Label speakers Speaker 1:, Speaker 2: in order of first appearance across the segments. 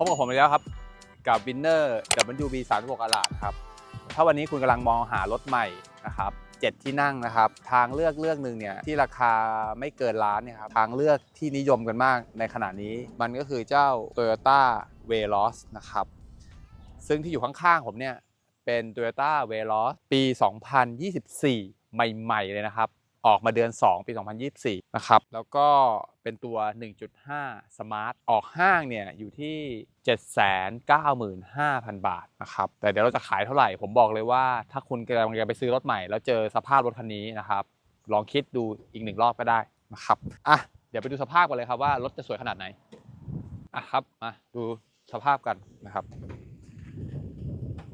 Speaker 1: พบกับผมอีกแล้วครับ กับวินเนอร์ WB 3 6อลาดครับ ถ้าวันนี้คุณกำลังมองหารถใหม่นะครับเจ็ดที่นั่งนะครับ ทางเลือกเลือกหนึ่งเนี่ยที่ราคาไม่เกินล้านเนี่ยครับทางเลือกที่นิยมกันมากในขณะนี้ มันก็คือเจ้า Toyota Veloz นะครับ ซึ่งที่อยู่ข้างๆผมเนี่ยเป็น Toyota Veloz ปี 2024 ใหม่ ๆ เลยนะครับ ออกมาเดือน 2 ปี 2024 นะครับ แล้วก็เป็นตัว 1.5 Smart ออกห้างเนี่ยอยู่ที่ 795,000 บาทนะครับ แต่เดี๋ยวเราจะขายเท่าไหร่ ผมบอกเลยว่าถ้าคุณกำลังจะไปซื้อรถใหม่ แล้วเจอสภาพรถคันนี้นะครับ ลองคิดดูอีกหนึ่งรอบก็ได้นะครับ อะ เดี๋ยวไปดูสภาพกันเลยครับว่ารถจะสวยขนาดไหน อะครับ มาดูสภาพกันนะครับ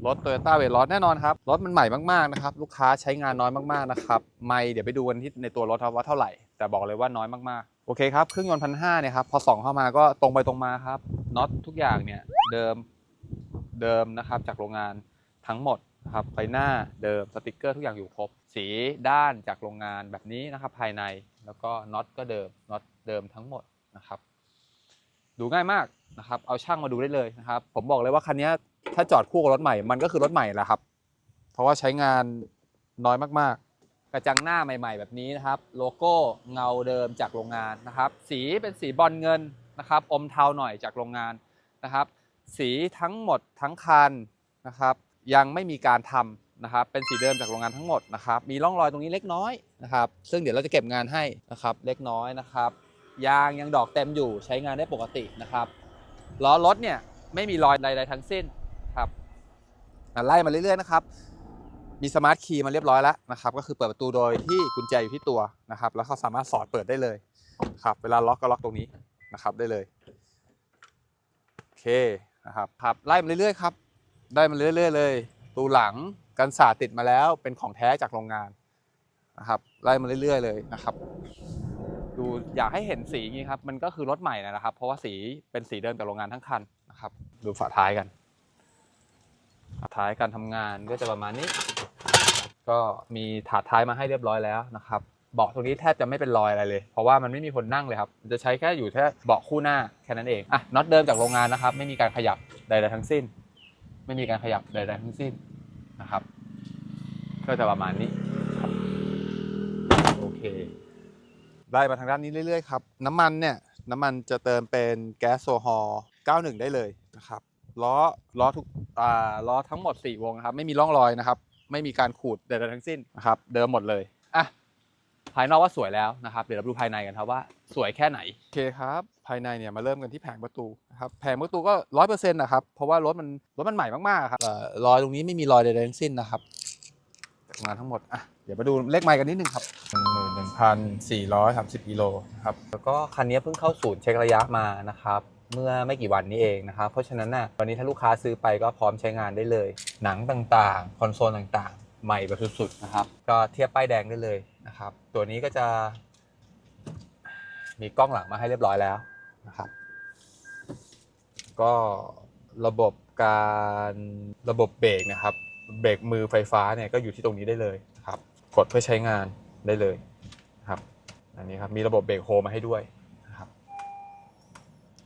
Speaker 1: รถ Toyota v e l o z แน่นอนครับ รถมันใหม่มากๆนะครับ ลูกค้าใช้งานน้อยมากๆนะครับ ไม่เดี๋ยวไปดูกันที่ในตัวรถครับว่าเท่าไหร่ แต่บอกเลยว่าน้อยมากๆ โอเคครับ เครื่องยนต์พันห้าเนี่ยครับ พอส่องเข้ามาก็ตรงไปตรงมาครับ น็อตทุกอย่างเนี่ยเดิม เดิมนะครับจากโรงงานทั้งหมดนะครับไฟหน้าเดิมสติกเกอร์ทุกอย่างอยู่ครบ สีด้านจากโรงงานแบบนี้นะครับ ภายในแล้วก็น็อตก็เดิมน็อตเดิมทั้งหมดนะครับ ดูง่ายมากนะครับ เอาช่างมาดูได้เลยนะครับ ผมบอกเลยว่าคันนี้ ถ้าจอดคู่กับรถใหม่มันก็คือรถใหม่แหละครับ เพราะว่าใช้งานน้อยมากๆ กระจังหน้าใหม่ ๆ แบบนี้นะครับ โลโก้เงาเดิมจากโรงงานนะครับ สีเป็นสีบอลเงินนะครับ อมเทาหน่อยจากโรงงานนะครับ สีทั้งหมดทั้งคันนะครับ ยังไม่มีการทำนะครับ เป็นสีเดิมจากโรงงานทั้งหมดนะครับ มีร่องรอยตรงนี้เล็กน้อยนะครับ ซึ่งเดี๋ยวเราจะเก็บงานให้นะครับ เล็กน้อยนะครับ ยางยังดอกเต็มอยู่ใช้งานได้ปกตินะครับ ล้อรถเนี่ยไม่มีรอยใดๆทั้งสิ้น ไล่มาเรื่อยๆนะครับ มีสมาร์ทคีย์มาเรียบร้อยแล้วนะครับ ก็คือเปิดประตูโดยที่กุญแจอยู่ที่ตัวนะครับ แล้วเขาสามารถสอดเปิดได้เลยครับเวลาล็อกก็ล็อกตรงนี้นะครับได้เลยโอเคนะครับครับไล่มาเรื่อยๆครับได้มาเรื่อยๆ เลยตูหลังกันสาดติดมาแล้วเป็นของแท้จากโรงงานนะครับไล่มาเรื่อย ๆ เลยนะครับดูอยากให้เห็นสีนี้ครับมันก็คือรถใหม่นะครับ เพราะว่าสีเป็นสีเดิมจากโรงงานทั้งคันนะครับ ดูฝาท้ายกัน ท้ายการทำงานก็จะประมาณนี้ ก็มีถาดท้ายมาให้เรียบร้อยแล้วนะครับเบาะตรงนี้แทบจะไม่เป็นรอยอะไรเลย เพราะว่ามันไม่มีคนนั่งเลยครับ จะใช้แค่อยู่แค่เบาะคู่หน้าแค่นั้นเอง อะ น็อตเดิมจากโรงงานนะครับ ไม่มีการขยับใดๆทั้งสิ้น ไม่มีการขยับใดๆทั้งสิ้นนะครับ ก็จะประมาณนี้ครับ โอเค ไล่มาทางด้านนี้เรื่อยๆครับ น้ำมันเนี่ย น้ำมันจะเติมเป็นแก๊สโซฮอล์91 ได้เลยนะครับ ล้อ ล้อทุก ล้อทั้งหมด 4 วงนะครับ ไม่มีร่องรอยนะครับ ไม่มีการขูดใดๆทั้งสิ้นนะครับ เดิมหมดเลยอะภายนอกว่าสวยแล้วนะครับ เดี๋ยวเราดูภายในกันครับว่าสวยแค่ไหน โอเคครับ ภายในเนี่ยมาเริ่มกันที่แผงประตูนะครับ แผงประตูก็ร้อยเปอร์เซ็นต์นะครับ เพราะว่ารถมันรถมันใหม่มากๆครับเอ่อรอยตรงนี้ไม่มีรอยใดๆทั้งสิ้นนะครับจากงานทั้งหมดอะเดี๋ยวมาดูเลขไมล์กันนิดนึงครับ11,430กิโลนะครับ แล้วก็คันนี้เพิ่งเข้าศูนย์เช็คระยะมานะครับ เมื่อไม่กี่วันนี้เองนะครับ เพราะฉะนั้นน่ะตอนนี้ถ้าลูกค้าซื้อไปก็พร้อมใช้งานได้เลย หนังต่างๆ คอนโซลต่างๆ ใหม่แบบสุดๆนะครับ ก็เทียบป้ายแดงได้เลยนะครับ ตัวนี้ก็จะ มีกล้องหลังมาให้เรียบร้อยแล้วนะครับ ก็ระบบการระบบเบรกนะครับเบรกมือไฟฟ้าเนี่ยก็อยู่ที่ตรงนี้ได้เลยนะครับ กดเพื่อใช้งานได้เลยนะครับ อันนี้ครับมีระบบเบรกโฮมาให้ด้วย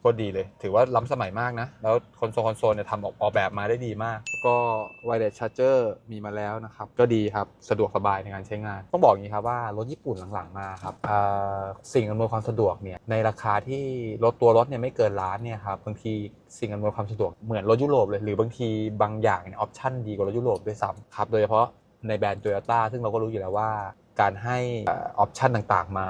Speaker 1: ก็ดีเลย ถือว่าล้ำสมัยมากนะ แล้วคอนโซลคอนโซลเนี่ยทำออกออกแบบมาได้ดีมาก ก็ไวเลสชาร์เจอร์มีมาแล้วนะครับ ก็ดีครับ สะดวกสบายในการใช้งาน ต้องบอกอย่างนี้ครับว่ารถญี่ปุ่นหลังๆมาครับอ่าสิ่งอำนวยความสะดวกเนี่ยในราคาที่รถตัวรถเนี่ยไม่เกินล้านเนี่ยครับบางทีสิ่งอำนวยความสะดวกเหมือนรถยุโรปเลยหรือบางทีบางอย่างเนี่ยออปชั่นดีกว่ารถยุโรปด้วยซ้ำครับโดยเฉพาะในแบรนด์โตโยต้าซึ่งเราก็รู้อยู่แล้วว่า การให้ออปชันต่างๆมา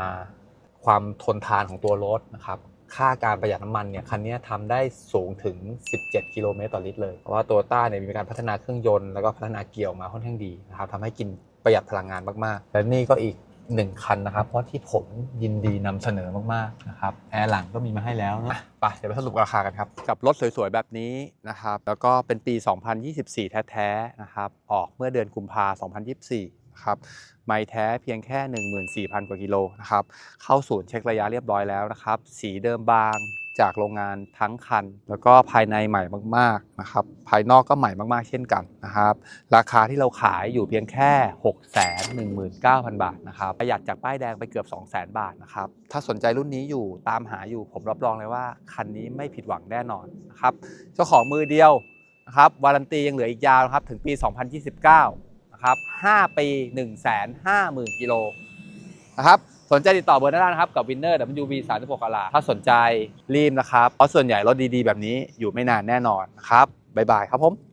Speaker 1: ความทนทานของตัวรถนะครับ ค่าการประหยัดน้ำมันเนี่ยคันนี้ทำได้สูงถึง 17 กิโลเมตรต่อลิตรเลย เพราะว่าตัวต้าเนี่ยมีการพัฒนาเครื่องยนต์แล้วก็พัฒนาเกียร์ออกมาค่อนข้างดีนะครับทำให้กินประหยัดพลังงานมากๆ และนี่ก็อีกหนึ่งคันนะครับ เพราะที่ผมยินดีนำเสนอมากๆนะครับแอร์หลังก็มีมาให้แล้วนะไปเดี๋ยวไปสรุปราคากันครับ กับรถสวยๆ แบบนี้นะครับ แล้วก็เป็นปี 2024 แท้ๆนะครับ ออกเมื่อเดือนกุมภาพันธ์ 2024 นะครับไม่แท้เพียงแค่ 14,000 กว่ากิโลนะครับเข้าศูนย์เช็คระยะเรียบร้อยแล้วนะครับสีเดิมบางจากโรงงานทั้งคัน แล้วก็ภายในใหม่มากๆนะครับภายนอกก็ใหม่มากๆ เช่นกันนะครับราคาที่เราขายอยู่เพียงแค่ 6 1 9 0 0 0 บาทนะครับประหยัดจากป้ายแดงไปเกือบ 2 0 0 0 0 0 บาทนะครับถ้าสนใจรุ่นนี้อยู่ตามหาอยู่ผมรับรองเลยว่า คันนี้ไม่ผิดหวังแน่นอนนะครับเจ้าของมือเดียวนะครับวารันตียังเหลืออีกยาวนะครับถึงปี 2029 นะครับ5ปี 150,000 กิโลนะครับสนใจติดต่อเบอร์หน้านะครับกับ Winner WB 36กะลาถ้าสนใจรีบนะครับ เพราะส่วนใหญ่รถดีๆ แบบนี้อยู่ไม่นานแน่นอนนะครับ บ๊ายบายครับผม